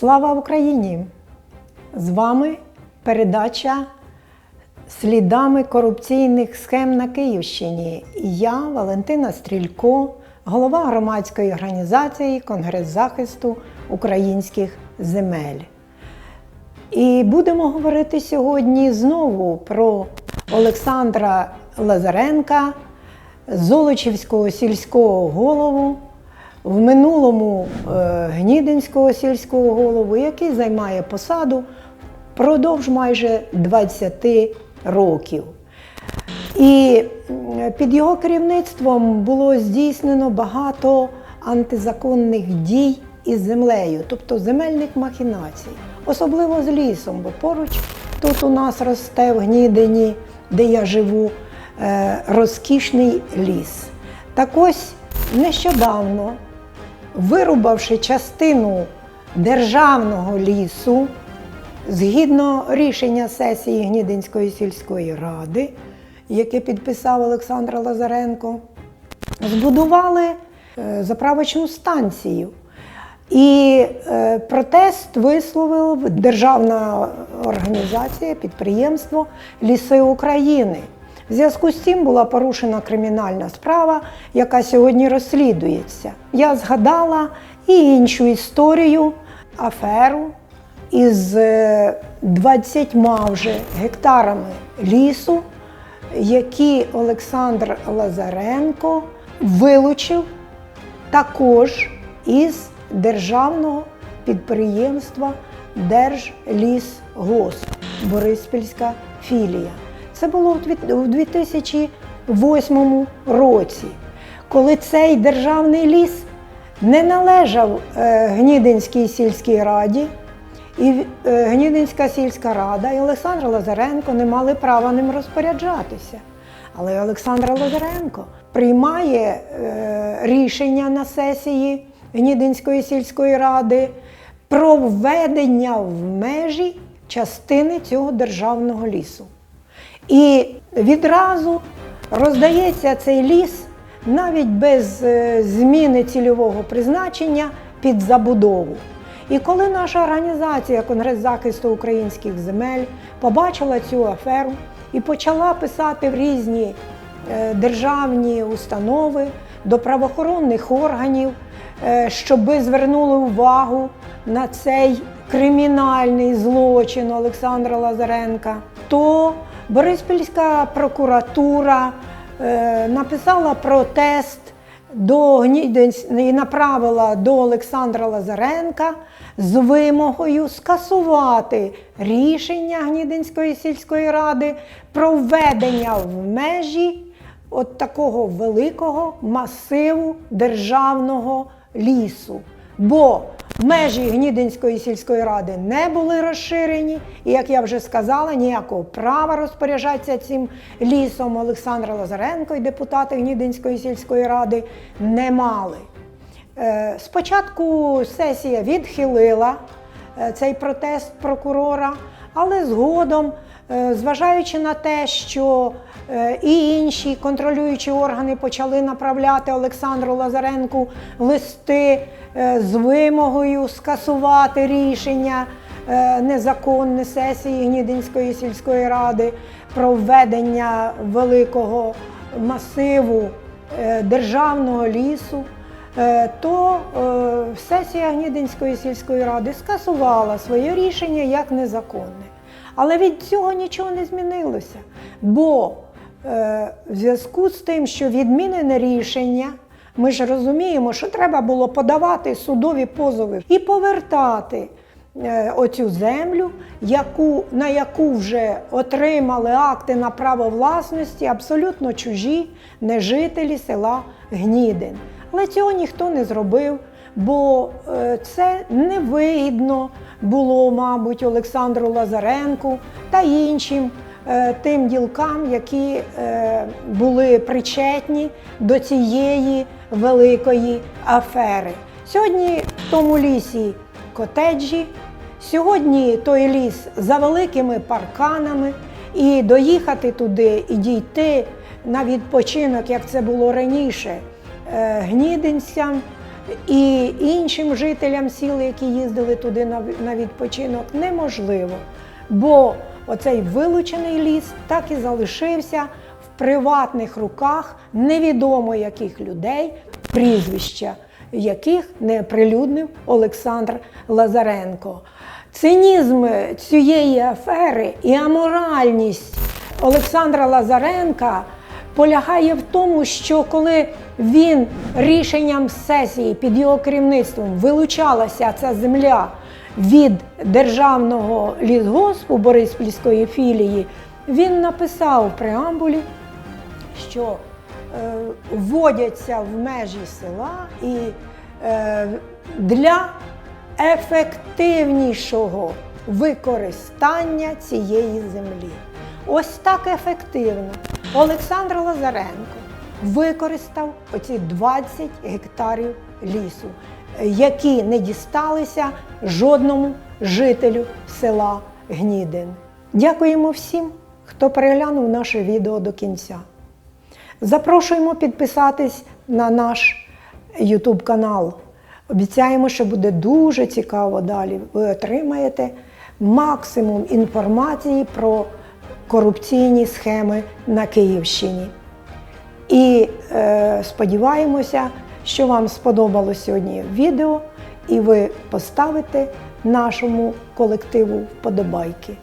Слава Україні! З вами передача слідами корупційних схем на Київщині. Я, Валентина Стрілько, голова громадської організації Конгрес захисту українських земель. І будемо говорити сьогодні знову про Олександра Лазаренка, Золочівського сільського голову, в минулому е, Гнідинського сільського голову, який займає посаду впродовж майже 20 років. І під його керівництвом було здійснено багато антизаконних дій із землею, тобто земельних махінацій, особливо з лісом, бо поруч тут у нас росте в Гнідині, де я живу, е, розкішний ліс. Так ось нещодавно, вирубавши частину державного лісу, згідно рішення сесії Гнідинської сільської ради, яке підписав Олександр Лазаренко, збудували е, заправочну станцію. І е, протест висловив державна організація, підприємство Ліси України. В зв'язку з цим була порушена кримінальна справа, яка сьогодні розслідується. Я згадала і іншу історію, аферу із е, 20 вже гектарами лісу, які Олександр Лазаренко вилучив також із державного підприємства Держлісгосп Бориспільська філія. Це було у 2008 році, коли цей державний ліс не належав е, Гнідинській сільській раді, і е, Гнідинська сільська рада і Олександр Лазаренко не мали права ним розпоряджатися. Але Олександр Лазаренко приймає е, рішення на сесії Гнідинської сільської ради про введення в межі частини цього державного лісу. І відразу роздається цей ліс навіть без е, зміни цільового призначення під забудову. І коли наша організація Конгрес захисту українських земель побачила цю аферу і почала писати в різні е, державні установи до правоохоронних органів, е, щоби звернули увагу на цей кримінальний злочин Олександра Лазаренка, то Бориспільська прокуратура е, написала протест до Гнідинсь і направила до Олександра Лазаренка з вимогою скасувати рішення Гнідинської сільської ради про введення в межі от такого великого масиву державного лісу. Бо межі Гнідинської сільської ради не були розширені, і, як я вже сказала, ніякого права розпоряджатися цим лісом Олександра Лазаренко і депутати Гнідинської сільської ради не мали. Е, Спочатку сесія відхилила цей протест прокурора, але згодом, е, зважаючи на те, що е, і інші контролюючі органи почали направляти Олександру Лазаренку листи е, з вимогою скасувати рішення е, незаконне сесії Гнідинської сільської ради про введення великого масиву е, державного лісу, е, то е, сесія Гнідинської сільської ради скасувала своє рішення як незаконне. Але від цього нічого не змінилося. Бо е, в зв'язку з тим, що відмінене рішення, ми ж розуміємо, що треба було подавати судові позови і повертати е, оцю землю, яку, на яку вже отримали акти на право власності абсолютно чужі не жителі села Гнідин. Але цього ніхто не зробив, бо е, це невигідно було, мабуть, Олександру Лазаренку та іншим е, тим ділкам, які е, були причетні до цієї великої афери. Сьогодні в тому лісі котеджі, сьогодні той ліс за великими парканами, і доїхати туди і дійти на відпочинок, як це було раніше, гнідинцям і іншим жителям сіл, які їздили туди на відпочинок, неможливо. Бо оцей вилучений ліс так і залишився в приватних руках невідомо яких людей, прізвища яких не прилюднив Олександр Лазаренко. Цинізм цієї афери і аморальність Олександра Лазаренка полягає в тому, що коли він рішенням сесії під його керівництвом вилучалася ця земля від державного лісгоспу Бориспільської філії, він написав в преамбулі, що е, вводяться в межі села і е, для ефективнішого використання цієї землі. Ось так ефективно Олександр Лазаренко використав оці 20 гектарів лісу, які не дісталися жодному жителю села Гнідин. Дякуємо всім, хто переглянув наше відео до кінця. Запрошуємо підписатись на наш YouTube канал. Обіцяємо, що буде дуже цікаво далі. Ви отримаєте максимум інформації про корупційні схеми на Київщині. І е, сподіваємося, що вам сподобалось сьогодні відео, і ви поставите нашому колективу вподобайки.